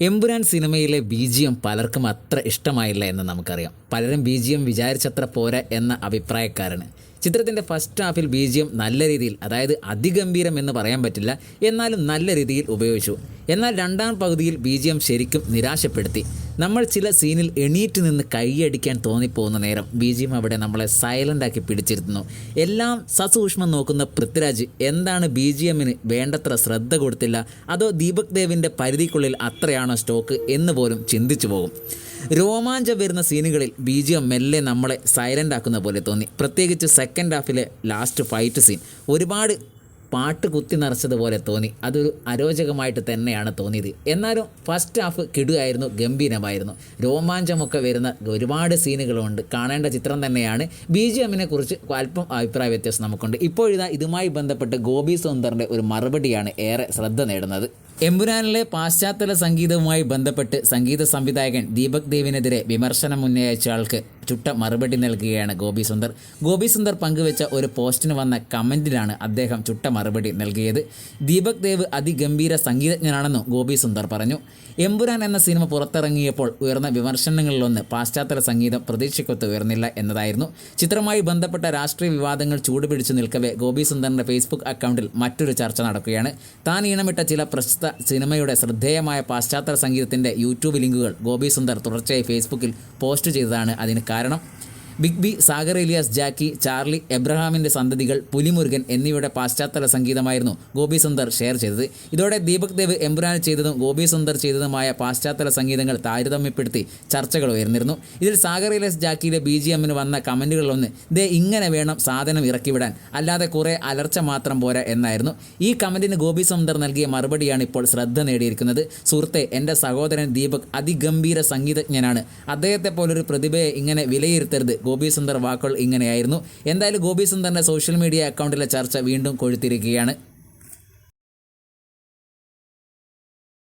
എമ്പുരാൻ സിനിമയിലെ B G M പലർക്കും അത്ര ഇഷ്ടമായില്ല എന്ന് നമുക്കറിയാം. പലരും ബി ജി എം വിചാരിച്ചത്ര പോരാ എന്ന അഭിപ്രായക്കാരാണ്. ചിത്രത്തിന്റെ ഫസ്റ്റ് ഹാഫിൽ ബി ജി എം നല്ല രീതിയിൽ അതായത് അതിഗംഭീരം എന്ന് പറയാൻ പറ്റില്ല എന്നാലും നല്ല രീതിയിൽ ഉപയോഗിച്ചു. എന്നാൽ രണ്ടാം പകുതിയിൽ ബി ജി എം ശരിക്കും നിരാശപ്പെടുത്തി. നമ്മൾ ചില സീനിൽ എണീറ്റ് നിന്ന് കൈയടിക്കാൻ തോന്നിപ്പോകുന്ന നേരം ബി ജി എം അവിടെ നമ്മളെ സൈലന്റാക്കി പിടിച്ചിരുത്തുന്നു എല്ലാം സസൂക്ഷ്മം നോക്കുന്ന പൃഥ്വിരാജ് എന്താണ് ബി ജി എമ്മിന് വേണ്ടത്ര ശ്രദ്ധ കൊടുത്തില്ല? അതോ ദീപക് ദേവിന്റെ പരിധിക്കുള്ളിൽ അത്രയാണോ സ്റ്റോക്ക് എന്ന് പോലും ചിന്തിച്ചു പോകും. രോമാഞ്ചം വരുന്ന സീനുകളിൽ ബി ജി എം മെല്ലെ നമ്മളെ സൈലന്റ് ആക്കുന്ന പോലെ തോന്നി. പ്രത്യേകിച്ച് സെക്കൻഡ് ഹാഫിലെ ലാസ്റ്റ് ഫൈറ്റ് സീൻ ഒരുപാട് പാട്ട് കുത്തി നിറച്ചതുപോലെ തോന്നി. അതൊരു അരോചകമായിട്ട് തന്നെയാണ് തോന്നിയത്. എന്നാലും ഫസ്റ്റ് ഹാഫ് കിടുകയായിരുന്നു ഗംഭീരമായിരുന്നു. രോമാഞ്ചമൊക്കെ വരുന്ന ഒരുപാട് സീനുകളുണ്ട്. കാണേണ്ട ചിത്രം തന്നെയാണ്. ബി ജി എമ്മിനെ കുറിച്ച് അല്പം അഭിപ്രായ വ്യത്യാസം നമുക്കുണ്ട്. ഇപ്പോഴിതാ ഇതുമായി ബന്ധപ്പെട്ട് ഗോപി സുന്ദറിന്റെ ഒരു മറുപടിയാണ് ഏറെ ശ്രദ്ധ നേടുന്നത്. എമ്പുരാനിലെ പാശ്ചാത്തല സംഗീതവുമായി ബന്ധപ്പെട്ട് സംഗീത സംവിധായകൻ ദീപക് ദേവിനെതിരെ വിമർശനം ഉന്നയിച്ച ആൾക്ക് ചുട്ട മറുപടി നൽകുകയാണ് ഗോപി സുന്ദർ. ഗോപി സുന്ദർ പങ്കുവെച്ച ഒരു പോസ്റ്റിന് വന്ന കമന്റിലാണ് അദ്ദേഹം ചുട്ട മറുപടി നൽകിയത്. ദീപക് ദേവ് അതിഗംഭീര സംഗീതജ്ഞനാണെന്നും ഗോപി സുന്ദർ പറഞ്ഞു. എമ്പുരാൻ എന്ന സിനിമ പുറത്തിറങ്ങിയപ്പോൾ ഉയർന്ന വിമർശനങ്ങളിലൊന്ന് പാശ്ചാത്തല സംഗീതം പ്രതീക്ഷയ്ക്കൊത്ത് ഉയർന്നില്ല എന്നതായിരുന്നു. ചിത്രമായി ബന്ധപ്പെട്ട രാഷ്ട്രീയ വിവാദങ്ങൾ ചൂടുപിടിച്ചു നിൽക്കവേ ഗോപി സുന്ദറിന്റെ ഫേസ്ബുക്ക് അക്കൗണ്ടിൽ മറ്റൊരു ചർച്ച നടക്കുകയാണ്. താൻ ഈണമിട്ട ചില പ്രസ്തുത സിനിമയുടെ ശ്രദ്ധേയമായ പാശ്ചാത്യ സംഗീതത്തിന്റെ യൂട്യൂബ് ലിങ്കുകൾ ഗോപി സുന്ദർ തുടർച്ചയായി ഫേസ്ബുക്കിൽ പോസ്റ്റ് ചെയ്തതാണ് അതിന് കാരണം. Big B Sagar alias Jacky Charlie എബ്രഹാമിന്റെ സന്തതികൾ പുലിമുരുകൻ എന്നിവയുടെ പാശ്ചാത്തല സംഗീതമായിരുന്നു ഗോപി സുന്ദർ ഷെയർ ചെയ്തത്. ഇതോടെ ദീപക് ദേവ് എംബ്രാൻ ചെയ്തതും ഗോപി സുന്ദർ ചെയ്തതുമായ പാശ്ചാത്തല സംഗീതങ്ങൾ താരതമ്യപ്പെടുത്തി ചർച്ചകൾ ഉയർന്നിരുന്നു. ഇതിൽ സാഗർ ഇലിയാസ് ജാക്കിയിലെ ബി ജി എമ്മിന് വന്ന കമന്റുകളിലൊന്ന് ദേ ഇങ്ങനെ വേണം സാധനം ഇറക്കിവിടാൻ. അല്ലാതെ കുറേ അലർച്ച മാത്രം പോരാ എന്നായിരുന്നു. ഈ കമന്റിന് ഗോപി സുന്ദർ നൽകിയ മറുപടിയാണ് ഇപ്പോൾ ശ്രദ്ധ നേടിയിരിക്കുന്നത്. സുഹൃത്തെ എന്റെ സഹോദരൻ ദീപക് അതിഗംഭീര സംഗീതജ്ഞനാണ്. അദ്ദേഹത്തെ പോലൊരു പ്രതിഭയെ ഇങ്ങനെ വിലയിരുത്തരുത്. ഗോപി സുന്ദർ വാക്കുകൾ ഇങ്ങനെയായിരുന്നു. എന്തായാലും ഗോപി സുന്ദറിന്റെ സോഷ്യൽ മീഡിയ അക്കൗണ്ടിലെ ചർച്ച വീണ്ടും കൊഴുത്തിരിക്കുകയാണ്.